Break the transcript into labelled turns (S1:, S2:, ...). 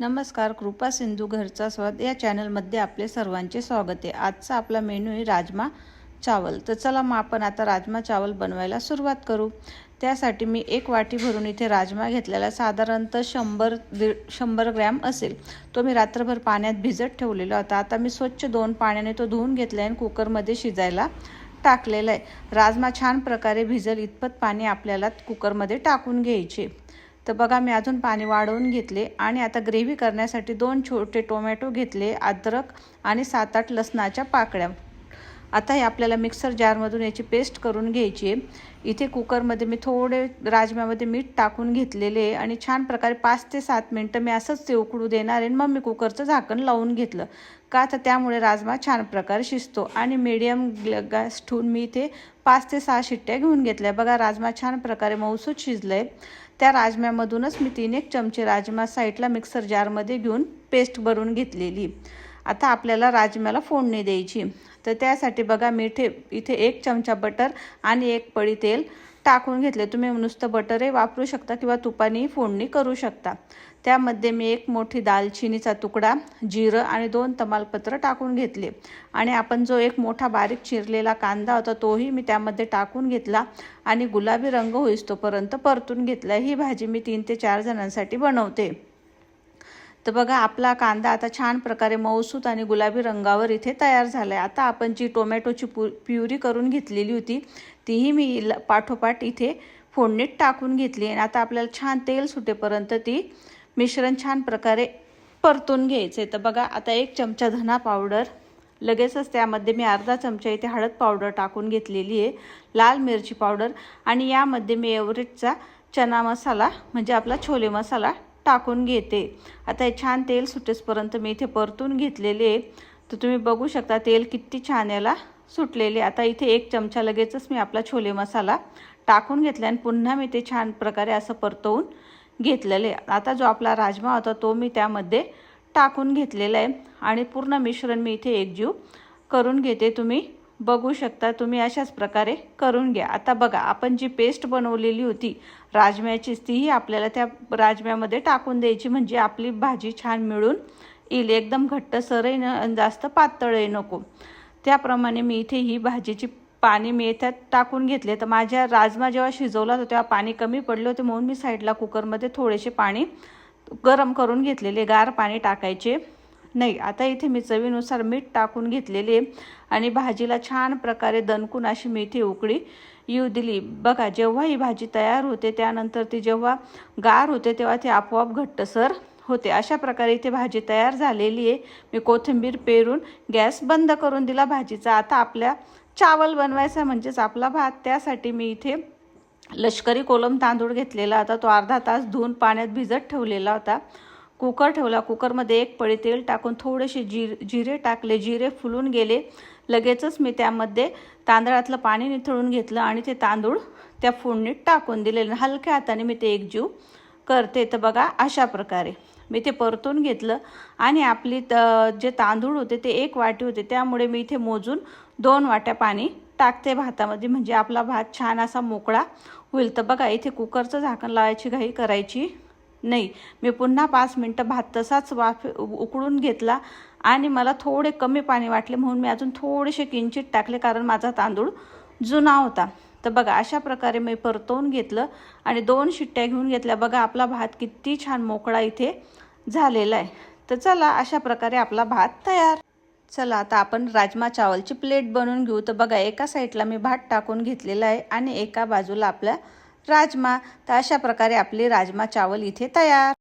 S1: नमस्कार कृपा सिंधू घरचा स्वाद. या चॅनलमध्ये आपले सर्वांचे स्वागत आहे. आजचा आपला मेनू आहे राजमा चावल. तर चला मग आपण आता राजमा चावल बनवायला सुरुवात करू. त्यासाठी मी एक वाटी भरून इथे राजमा घेतलेला. साधारणतः शंभर दीड शंभर ग्रॅम असेल. तो मी रात्रभर पाण्यात भिजत ठेवलेला होता आता मी स्वच्छ दोन पाण्याने तो धुवून घेतला आहे आणि कुकरमध्ये शिजायला टाकलेला आहे. राजमा छान प्रकारे भिजल. इतपत पाणी आपल्याला कुकरमध्ये टाकून घ्यायचे. तर बघा मी अजून पाणी वाढवून घेतले आणि आता ग्रेव्ही करण्यासाठी दोन छोटे टोमॅटो घेतले अद्रक आणि सात आठ लसणाच्या पाकळ्या. आता हे आपल्याला मिक्सर जारमधून याची पेस्ट करून घ्यायची आहे. इथे कुकरमध्ये मी थोडे राजम्यामध्ये मीठ टाकून घेतलेले आहे आणि छान प्रकारे पाच ते सात मिनटं मी असंच ते उकडू देणार आहे मग मी कुकरचं झाकण लावून घेतलं. का तर त्यामुळे राजमा छान प्रकारे शिजतो आणि मीडियम गॅस ठेवून मी इथे पाच ते सहा शिट्ट्या घेऊन घेतल्या. बघा राजमा छान प्रकारे मऊसूत शिजलं आहे त्या राजम्यामधूनच मी तीन एक चमचे राजमा साईडला मिक्सर जारमध्ये घेऊन पेस्ट भरून घेतलेली. आता आपल्याला राजम्याला फोडणी द्यायची. तर त्यासाठी बघा मिठे इथे एक चमचा बटर आणि एक पळी तेल टाकून घेतले. तुम्ही नुसतं बटरही वापरू शकता किंवा तुपानेही फोडणी करू शकता. त्यामध्ये मी एक मोठी दालचिनीचा तुकडा जिरं आणि दोन तमालपत्र टाकून घेतले. आणि आपण जो एक मोठा बारीक चिरलेला कांदा होता तोही मी त्यामध्ये टाकून घेतला आणि गुलाबी रंग होईस तोपर्यंत परतून घेतला. ही भाजी मी तीन ते चार जणांसाठी बनवते. तर बघा आपला कांदा आता छान प्रकारे मऊसूत आणि गुलाबी रंगावर इथे तयार झाला आहे आता आपण जी टोमॅटोची पु प्युरी करून घेतलेली होती तीही मी पाठोपाठ इथे फोडणीत टाकून घेतली आणि आता आपल्याला छान तेल सुटेपर्यंत ती मिश्रण छान प्रकारे परतून घ्यायचे तर बघा आता एक चमचा धना पावडर लगेचच त्यामध्ये मी अर्धा चमचा इथे हळद पावडर टाकून घेतलेली आहे लाल मिरची पावडर. आणि यामध्ये मी एव्हरेजचा चना मसाला म्हणजे आपला छोले मसाला टाकून घेते. आता हे छान तेल सुटेसपर्यंत मी इथे परतून घेतलेले आहे. तर तुम्ही बघू शकता तेल किती छान याला सुटलेले आता इथे एक चमचा लगेचच मी आपला छोले मसाला टाकून घेतला आणि पुन्हा मी ते छान प्रकारे असं परतवून घेतलेले आता जो आपला राजमा होता तो मी त्यामध्ये टाकून घेतलेला आहे. आणि पूर्ण मिश्रण मी इथे एकजीव करून घेते तुम्ही. बघू शकता तुम्ही अशाच प्रकारे करून घ्या. आता बघा आपण जी पेस्ट बनवलेली होती राजम्याचीच तीही आपल्याला त्या राजम्यामध्ये टाकून द्यायची. म्हणजे आपली भाजी छान मिळून येईल. एकदम घट्टसरही न जास्त पातळही नको. त्याप्रमाणे मी इथे ही भाजीची पाणी मी त्यात टाकून घेतले. तर माझ्या राजमा जेव्हा शिजवला होता तेव्हा पाणी कमी पडले होते म्हणून मी साईडला कुकरमध्ये थोडेसे पाणी गरम करून घेतलेले. गार पाणी टाकायचे. नाही आता इथे मी चवीनुसार मीठ टाकून घेतलेले आणि भाजीला छान प्रकारे दणकून अशी मी इथे उकळी येऊ दिली. बघा जेव्हा ही भाजी तयार होते त्यानंतर ती जेव्हा गार होते तेव्हा ती आपोआप घट्टसर होते. अशा प्रकारे इथे भाजी तयार झालेली आहे. मी कोथिंबीर पेरून गॅस बंद करून दिला भाजीचा. आता आपल्या चावल बनवायचा म्हणजेच आपला भात. त्यासाठी मी इथे लष्करी कोलम तांदूळ घेतलेला होता. तो अर्धा तास धुवून पाण्यात भिजत ठेवलेला होता. कुकर ठेवला. कुकरमध्ये एक पळी तेल टाकून थोडेसे जिर जिरे टाकले. जिरे फुलून गेले. लगेचच मी त्यामध्ये तांदळातलं पाणी निथळून घेतलं आणि ते तांदूळ त्या फोडणीत टाकून दिलेलं. हलक्या हाताने मी ते एकजीव करते. तर बघा अशा प्रकारे मी ते परतून घेतलं आणि आपली त जे तांदूळ होते ते एक वाटी होते. त्यामुळे मी इथे मोजून दोन वाट्या पाणी टाकते भातामध्ये. म्हणजे आपला भात छान असा मोकळा होईल. तर बघा इथे कुकरचं झाकण लावायची घाई करायची नाही. मी पुन्हा पाच मिनटं भात तसाच वाफ उकळून घेतला आणि मला थोडे कमी पाणी वाटले म्हणून मी अजून थोडेसे किंचित टाकले कारण माझा तांदूळ जुना होता. तर बघा अशा प्रकारे मी परतवून घेतलं आणि दोन शिट्ट्या घेऊन घेतल्या. बघा आपला भात किती छान मोकळा इथे झालेला आहे. तर चला अशा प्रकारे आपला भात तयार. चला आता आपण राजमा चावलची प्लेट बनवून घेऊ. तर बघा एका साईडला मी भात टाकून घेतलेला आहे आणि एका बाजूला आपल्या राजमा. तर अशा प्रकारे आपले राजमा चावल इथे तयार.